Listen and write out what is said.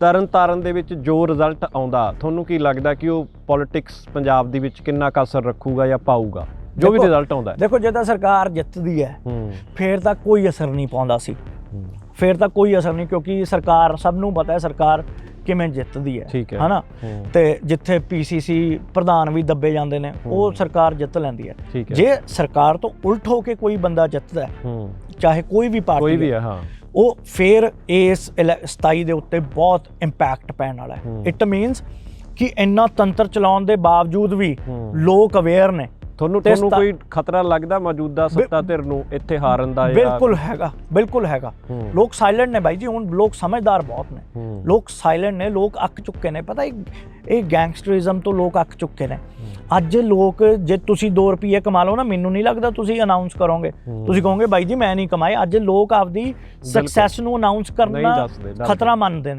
ਤਰਨ ਤਾਰਨ ਦੇ ਵਿੱਚ ਜੋ ਰਿਜ਼ਲਟ ਆਉਂਦਾ ਤੁਹਾਨੂੰ ਕੀ ਲੱਗਦਾ ਕਿ ਉਹ ਪੋਲਿਟਿਕਸ ਪੰਜਾਬ ਦੇ ਵਿੱਚ ਕਿੰਨਾ ਕੁ ਅਸਰ ਰੱਖੂਗਾ ਜਾਂ ਪਾਊਗਾ? ਜੋ ਵੀ ਰਿਜ਼ਲਟ ਆਉਂਦਾ ਦੇਖੋ ਜੇ ਤਾਂ ਸਰਕਾਰ ਜਿੱਤਦੀ ਹੈ ਫੇਰ ਤਾਂ ਕੋਈ ਅਸਰ ਨਹੀਂ ਪਾਉਂਦਾ ਸੀ। ਫੇਰ ਤਾਂ ਕੋਈ ਅਸਰ ਨਹੀਂ ਕਿਉਂਕਿ ਸਰਕਾਰ ਸਭ ਨੂੰ ਪਤਾ ਹੈ ਸਰਕਾਰ ਕਿਵੇਂ ਜਿੱਤਦੀ ਹੈ ਠੀਕ ਹੈ। ਹਨਾ ਹੂੰ। ਤੇ ਜਿੱਥੇ ਪੀਸੀਸੀ ਪ੍ਰਧਾਨ ਵੀ ਦੱਬੇ ਜਾਂਦੇ ਨੇ ਉਹ ਸਰਕਾਰ ਜਿੱਤ ਲੈਂਦੀ ਹੈ ਠੀਕ ਹੈ। ਜੇ ਸਰਕਾਰ ਤੋਂ ਉਲਟ ਹੋ ਕੇ ਕੋਈ ਬੰਦਾ ਜਿੱਤਦਾ ਹੈ ਹੂੰ ਚਾਹੇ ਕੋਈ ਵੀ ਪਾਰਟੀ ਵੀ ਹੈ, ਹੈ ਹਾਂ ਉਹ ਫੇਰ ਇਸ ਇਲੈ- 27 ਦੇ ਉੱਤੇ ਬਹੁਤ ਇੰਪੈਕਟ ਪੈਣ ਵਾਲਾ ਹੈ ਹੂੰ। ਇਟ ਮੀਨਸ ਕਿ ਇੰਨਾ ਤੰਤਰ ਚਲਾਉਣ ਦੇ ਬਾਵਜੂਦ ਵੀ ਹੂੰ। ਲੋਕ ਅਵੇਅਰ ਨੇ ਤੁਹਾਨੂੰ ਤੁਹਾਨੂੰ ਕੋਈ ਖਤਰਾ ਲੱਗਦਾ ਮੌਜੂਦਾ ਸੱਤਾ ਧਿਰ ਨੂੰ ਇੱਥੇ ਹਾਰਨ ਦਾ ਜਾਂ ਬਿਲਕੁਲ ਹੈਗਾ ਬਿਲਕੁਲ ਹੈਗਾ। ਲੋਕ ਸਾਇਲੈਂਟ ਨੇ ਬਾਈ ਜੀ ਹੁਣ ਲੋਕ ਸਮਝਦਾਰ ਬਹੁਤ ਨੇ। ਲੋਕ ਸਾਇਲੈਂਟ ਨੇ ਲੋਕ ਅੱਕ ਚੁੱਕੇ ਨੇ। ਪਤਾ ਇਹ ਇਹ ਗੈਂਗਸਟਰਿਜ਼ਮ ਤੋਂ ਲੋਕ ਅੱਕ ਚੁੱਕੇ ਨੇ। ਅੱਜ ਲੋਕ ਜੇ ਤੁਸੀਂ 2 ਰੁਪਏ ਕਮਾ ਲਓ ਨਾ ਮੈਨੂੰ ਨਹੀਂ ਲੱਗਦਾ ਤੁਸੀਂ ਅਨਾਉਂਸ ਕਰੋਗੇ। ਤੁਸੀਂ ਕਹੋਗੇ ਬਾਈ ਜੀ ਮੈਂ ਨਹੀਂ ਕਮਾਏ ਅੱਜ ਲੋਕ ਆਪਦੀ ਸਕਸੈਸ ਨੂੰ ਅਨਾਉਂਸ ਕਰਨਾ। ਖਤਰਾ ਮੰਨਦੇ ਨੇ।